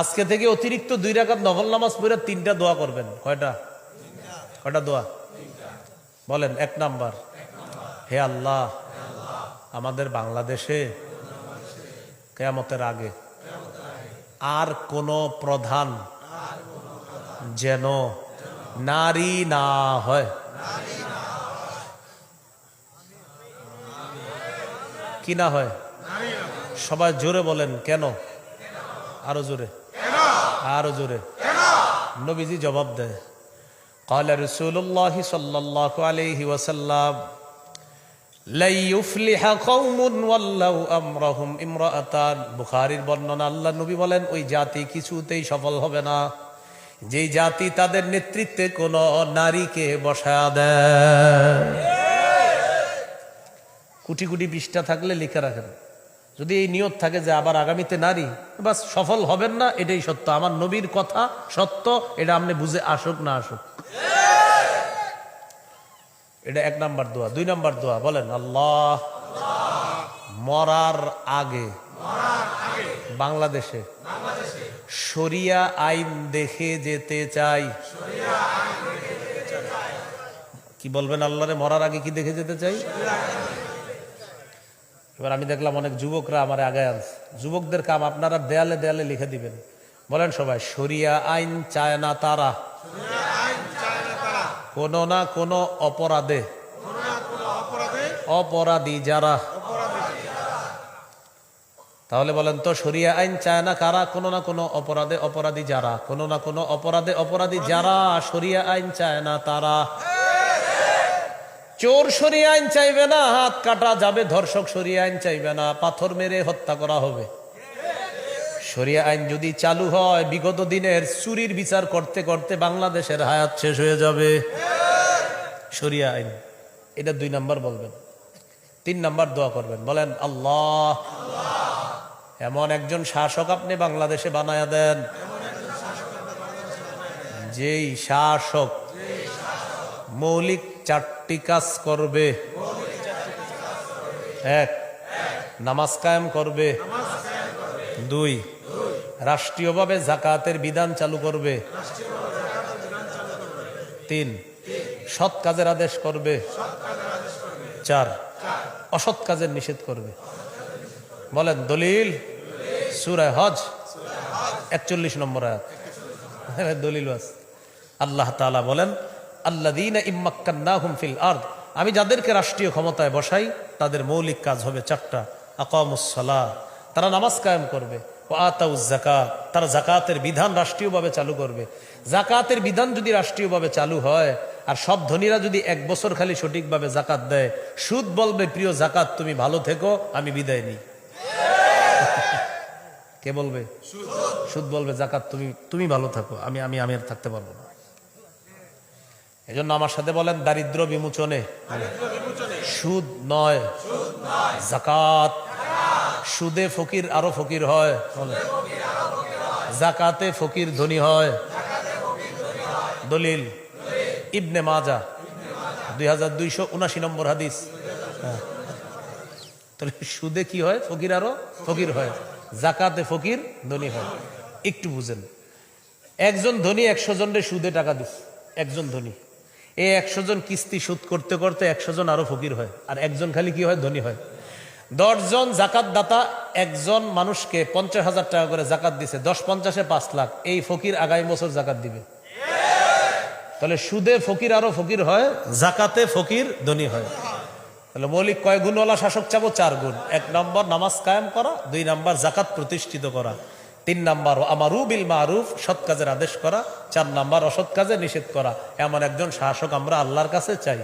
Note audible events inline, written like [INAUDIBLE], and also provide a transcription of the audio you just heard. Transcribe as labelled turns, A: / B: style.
A: আজকে থেকে অতিরিক্ত দুই রাখাত নফল নামাজ পড়ে তিনটা দোয়া করবেন। কয়টা? কয়টা দোয়া? বলেন, এক নাম্বার। হে আল্লাহ, আমাদের বাংলাদেশে কেয়ামতের আগে আর কোন প্রধান যেন নারী না হয়। কি না হয়? সবাই জোরে বলেন, কেন? আরও জোরে। আরো জোরে নবীজি জবাব দেয় قال رسول الله صلى الله عليه وسلم لن يفلح قوم ولوا امرهم امرأتان বুখারীর বর্ণনা আল্লাহ নবী বলেন ওই জাতি কিছুতেই সফল হবে না যেই জাতি তাদের নেতৃত্বে কোন নারীকে বসায় দেয় কোটি কোটি পৃষ্ঠা থাকলে লিখে রাখেন যদি এই নিয়ত থাকে যে আবার আগামীতে নারী, বাস সফল হবেন না, এটাই সত্য। আমার নবীর কথা সত্য, এটা আপনি বুঝে আসুক না আসুক। এটা এক নাম্বার দোয়া। দুই নাম্বার দোয়া, বলেন, আল্লাহ মরার আগে বাংলাদেশে শরিয়া আইন দেখে যেতে চাই। কি বলবেন আল্লাহরে? মরার আগে কি দেখে যেতে চাই? এবার আমি দেখলাম অনেক যুবকরা আমার আগে আনছে। যুবকদের কাম আপনারা দেয়ালে দেয়ালে লিখে দিবেন। বলেন সবাই, শরিয়া আইন চায় না তারা। কোনো না কোনো অপরাধে। অপরাধী যারা। তাহলে বলেন তো সরিয়া আইন চায় না কারা? কোনো না কোনো অপরাধে অপরাধী যারা। কোনো না কোনো অপরাধে অপরাধী যারা সরিয়া আইন চায় না তারা। চোর সরিয়ে আইন চাইবে না, হাত কাটা যাবে, ধর্ষক সরিয়ে আইন চাইবে না, পাথর মেরে হত্যা করা হবে। সরিয়া আইন যদি চালু হয়, বিগত দিনের চুরির বিচার করতে করতে বাংলাদেশের হায়াত শেষ হয়ে যাবে। সরিয়া আইন, এটা দুই নাম্বার বলবেন। তিন নাম্বার দোয়া করবেন, বলেন, আল্লাহ, এমন একজন শাসক আপনি বাংলাদেশে বানায়া দেন, যেই শাসক, মৌলিক চারটি কাজ করবে। এক, নামাজ কায়েম করবে। দুই, রাষ্ট্রীয়ভাবে জাকাতের বিধান চালু করবে। তিন, সৎ কাজের আদেশ করবে। চার, অসৎ কাজের নিষেধ করবে। বলেন, দলিল? সুরায় হজ? একচল্লিশ নম্বর আয়াত। দলিল আল্লাহ তাআলা বলেন আল্লাদিন ইম্মাক্কান্নাহুম ফিল আরদ। আমি যাদেরকে রাষ্ট্রীয় ক্ষমতায় বসাই, তাদের মৌলিক কাজ হবে চারটা। আকামুসলা তারা নামাজ কায়েম করবে। তারা জাকাতের বিধান রাষ্ট্রীয়ভাবে চালু করবে। জাকাতের বিধান যদি রাষ্ট্রীয়ভাবে চালু হয়, আর সব ধনীরা যদি এক বছর খালি সঠিকভাবে জাকাত দেয়, সুদ বলবে, প্রিয় জাকাত তুমি ভালো থেকো, আমি বিদায় নিই। [LAUGHS] কে বলবে? সুদ বলবে জাকাত তুমি তুমি ভালো থাকো, আমি আমি আমি আর থাকতে পারব না। এজন্য আমার সাথে বলেন দারিদ্র বিমোচনে। সুদ নয়, জাকাত। সুদে ফকির আরও ফকির হয়। জাকাতে ফকির ধনী হয়। দলিল, ইবনে মাজা, দুই হাজার দুইশো উনাশি নম্বর হাদিস। হ্যাঁ। তাহলে সুদে কি হয়? ফকির আরও ফকির হয়। জাকাতে ফকির ধনী হয়। একটু বুঝেন। একজন ধনী একশো জনের সুদে টাকা দিচ্ছে একজন ধনী। এই একশো জন কিস্তি সুদ করতে করতে একশো জন আরও ফকির হয়। আর একজন খালি কি হয়? ধনী হয়। দশজন জাকাত দাতা একজন মানুষকে পঞ্চাশ হাজার টাকা করে জাকাত দিছে। দশ পঞ্চাশে পাঁচ লাখ। এই ফকির আগামী বছর জাকাত দিবে। তাহলে সুদে ফকির আরও ফকির হয়, জাকাতে ফকির ধনী হয়। তাহলে মৌলিক কয় গুণওয়ালা শাসক চাবো? চার গুণ। এক নম্বর নামাজ কায়েম করা, দুই নম্বর জাকাত প্রতিষ্ঠিত করা। তিন নাম্বার, আমারু বিল মারুফ সৎ কাজের আদেশ করা। চার নাম্বার, অসৎ কাজে নিষেধ করা এমন একজন শাসক আমরা আল্লাহর কাছে চাই।